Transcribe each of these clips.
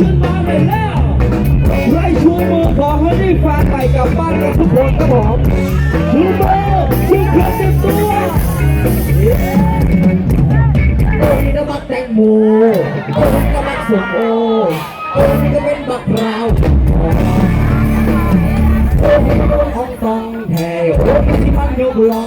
ขึ้นมาเลยแล้วไล่ชูมือขอให้ได้ฟังใหม่กลับบ้านกันทุกคนครับผมชูมือชูเพื่อนเต็มตัวโอ้ยนะบักแตงโมโอ้ยนะบักส้มโอโอ้ยนี่ก็เป็นบักราวโอ้นี่ก็เป็นของตองแทโอ้ยนี่ที่มันยกลอง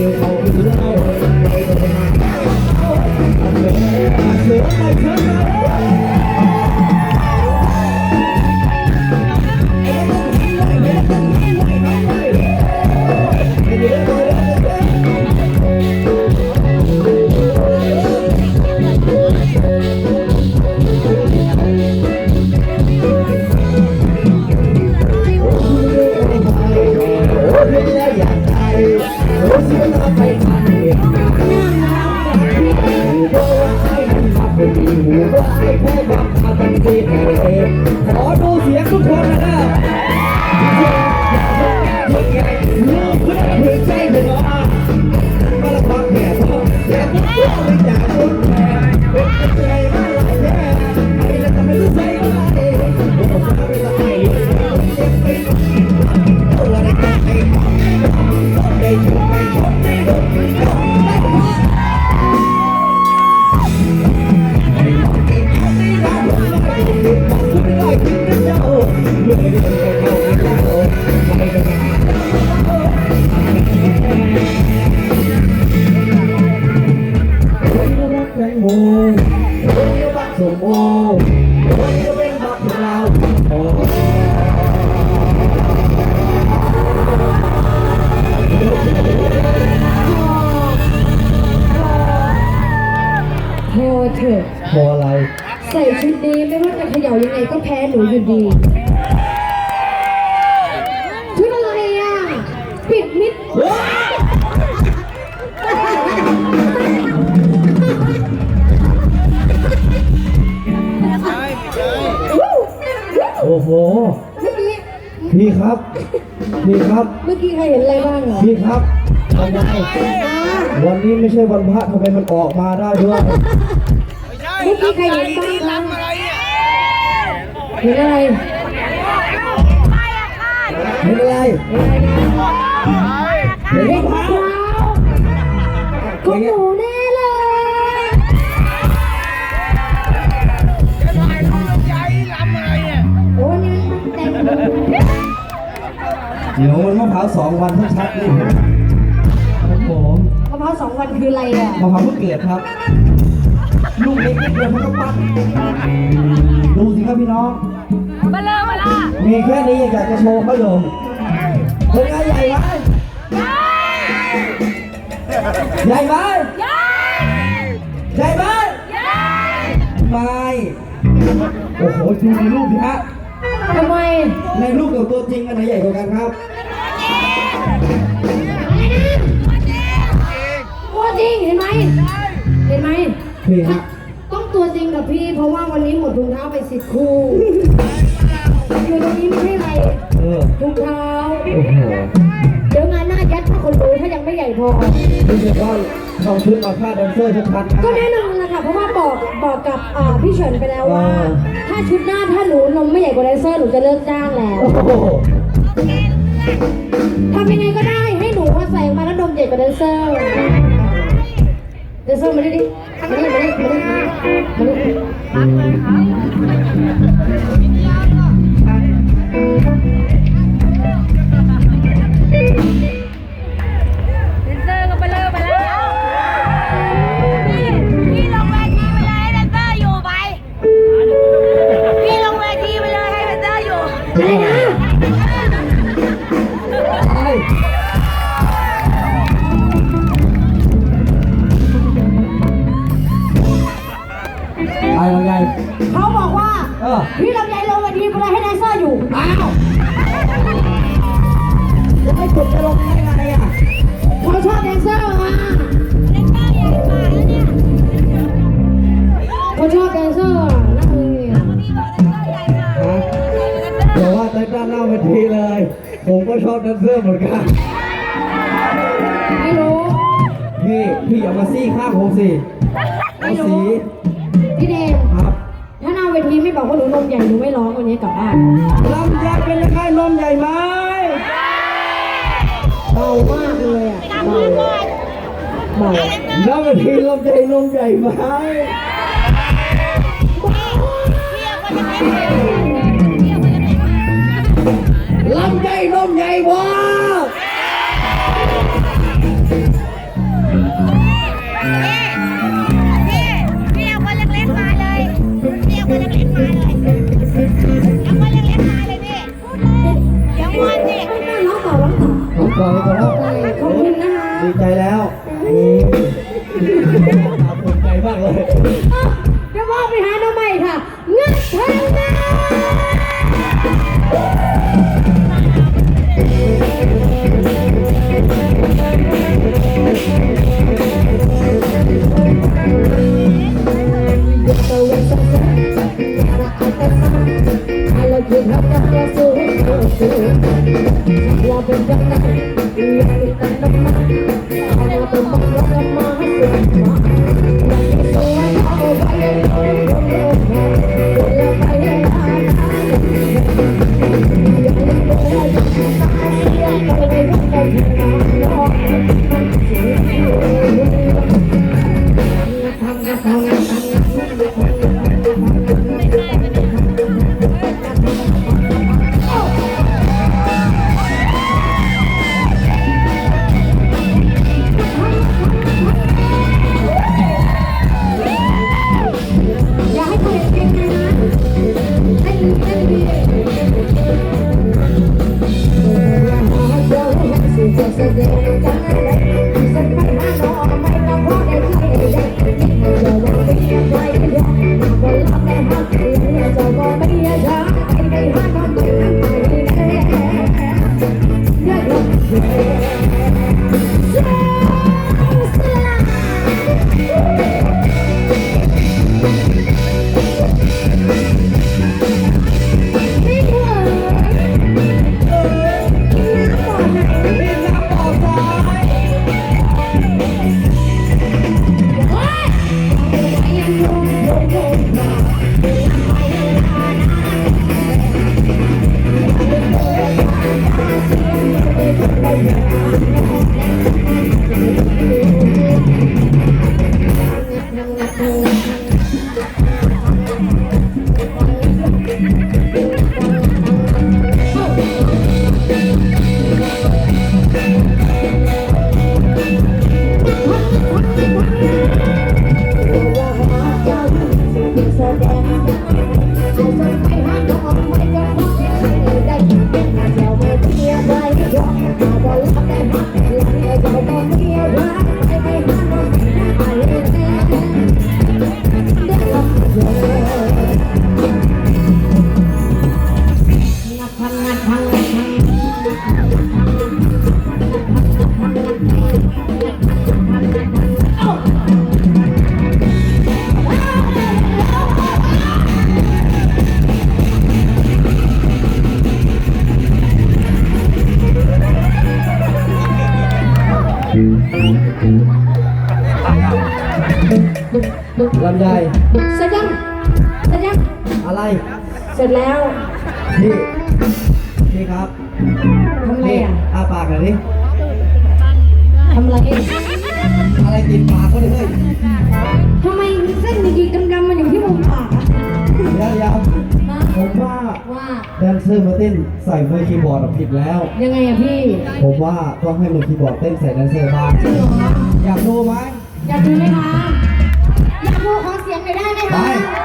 นื่อ ขอดูเสียงทุกคนนะลูกคุณถึงใจเถอะมาละพักแม่ท้องแม่ทุกคนไม่จาก แตงโมคนเดียวบักสมโอคนเดียวเป็นบักเราโอ้พอเถอะพออะไร ใส่ชุดนี้ไม่ว่าจะเขย่ายังไงก็แพ้หนูอยู่ดี ครับ พี่ครับ เมื่อกี้ใครเห็นอะไรบ้างเหรอพี่ครับทำไมวันนี้ไม่ใช่วันพระทำไมมันออกมาได้ด้วยเมื่อกี้ใครเห็นบ้างคะเห็นอะไร เห็นอะไร เห็นอะไรนะเห็นมะพร้าวของหนูแน่ เดี๋ยวมันมะพร้าวสองวันชัดๆนี่ครับผมมะพร้าวสองวันคืออะไรอะมะพร้าวเพิ่งเกิดครับ ลูกเล็กนิดเดียวมันก็ปักดูสิครับพี่น้อง มาเลยมาละมีแค่นี้อยากจะโชว์เขาอยู่เป็นไงใหญ่ไหมใหญ่ไหมใหญ่ไหมไม่โอ้โหดูในรูปสิฮะ ทำไม ในรูปกับตัวจริงอันไหนใหญ่กว่ากันครับ ตัวจริงเห็นไหม เห็นไหมพี่ฮะ ต้องตัวจริงกับพี่ เพราะว่าวันนี้หมดถุงเท้าไปสิบคู่อยู่ตรงนี้ไม่ใช่อะไรเออถุงเท้า โอ้โหเดี๋ยวงานหน้ายัดถ้าคนรู้ถ้ายังไม่ใหญ่พอ นี่จะว่าเอาชุดมาฆ่าแดนเซอร์ชัดๆนะก็แน่นอนละ ค่ะเพราะว่าบอกบอกกับอ่าพี่เฉินไปแล้วว่าอ่า ถ้าชุดหน้าถ้าหนูนมไม่ใหญ่กว่าแดนเซอร์หนูจะเลิกจ้างแล้วโอ้โหทำยังไงก็ได้ให้หนูว่าใส่ออกมาแล้วนมใหญ่กว่าแดนเซอร์แดนเซอร์มาดิดิมาดิมาดิมาดิมาดิเซน ไม่จุดจะลงได้ไงอะเขาชอบแดนเซอร์อะเขาชอบแดนเซอร์อะนั่งเลยอะฮะเดี๋ยวว่าตั้งแต่หน้าเวทีเลย ผมก็ชอบแดนเซอร์เหมือนกัน ไม่รู้ พี่พี่อย่ามาซี่ข้างผมสิเอาสีพี่เดมครับถ้าหน้าเวทีไม่บอกว่าหนูนมใหญ่หนูไม่ร้องวันนี้กลับบ้านลำไยเป็นยังไงนมใหญ่ไห มเบามากเลยอะเมาเมาหน้าเวทีลมใจลมใหญ่ไหมลำใจลมใหญ่ว ต่อขอบคุณครับขอบคุณนะคะดีใจแล้วอืมภูมิใจมากเลยเดี๋ยวว่าไปหาน้องใหม่ค่ะเงินทางนะอย่า ลำไยเสร็จยังเสร็จยังอะไรเสร็จแล้ว พี่พี่ครับทำไรพี่อะอาปากหน่อยดิทำไรอะไรติดปากก็เลยเฮ้ยทำไมเส้นดีๆดำๆมันอยู่ที่มุมปากอะเดี๋ยวเดี๋ยวฮะผมว่าว่าแดนเซอร์มาเต้นใส่มือคีย์บอร์ดอะผิดแล้ว ยังไงอะพี่ผมว่าต้องให้มือคีย์บอร์ดเต้นใส่แดนเซอร์บ้างจริงเหรออยากดูไหมอยากดูไหมคะ ได้ไหมไปคะ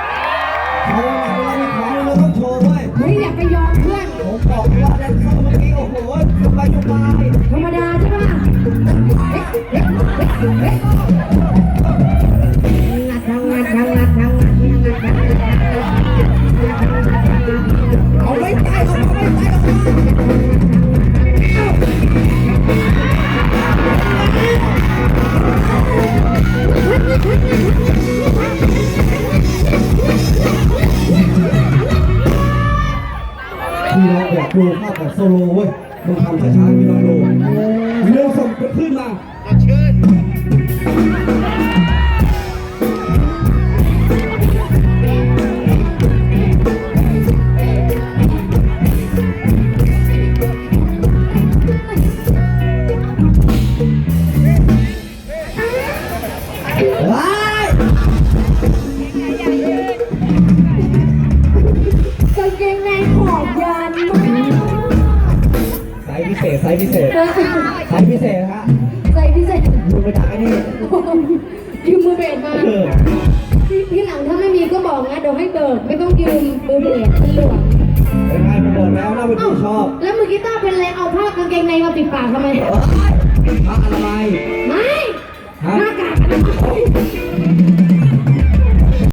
เพราะว่าเวลามีของเราต้องโชว์ด้วยเฮ้ยอยากไปยอมเพื่อน ผมบอกว่าแดนเซอร์เมื่อกี้โอ้โหสบายสบาย ธรรมดาใช่ปะงัด โซโล่เว้ยต้องทำช้าๆพี่น้องดูเรื่องส่งขึ้นมา ส์พิเศษฮะใส่พิเศษดูไปจากไอ้นี่ยืมมือเบสมาเออที่ที่หลังถ้าไม่มีก็บอกนะเดี๋ยวให้เบิกไม่ต้องยืมมือเบสมันหลวมเป็นไงผมบอกแล้วนะเป็นผู้ชอบแล้วมือกีตาร์เป็นอะไรเอาผ้ากางเกงในมาปิดปากทำไมพระอนามัยไม่ฮะหน้ากากอนามัย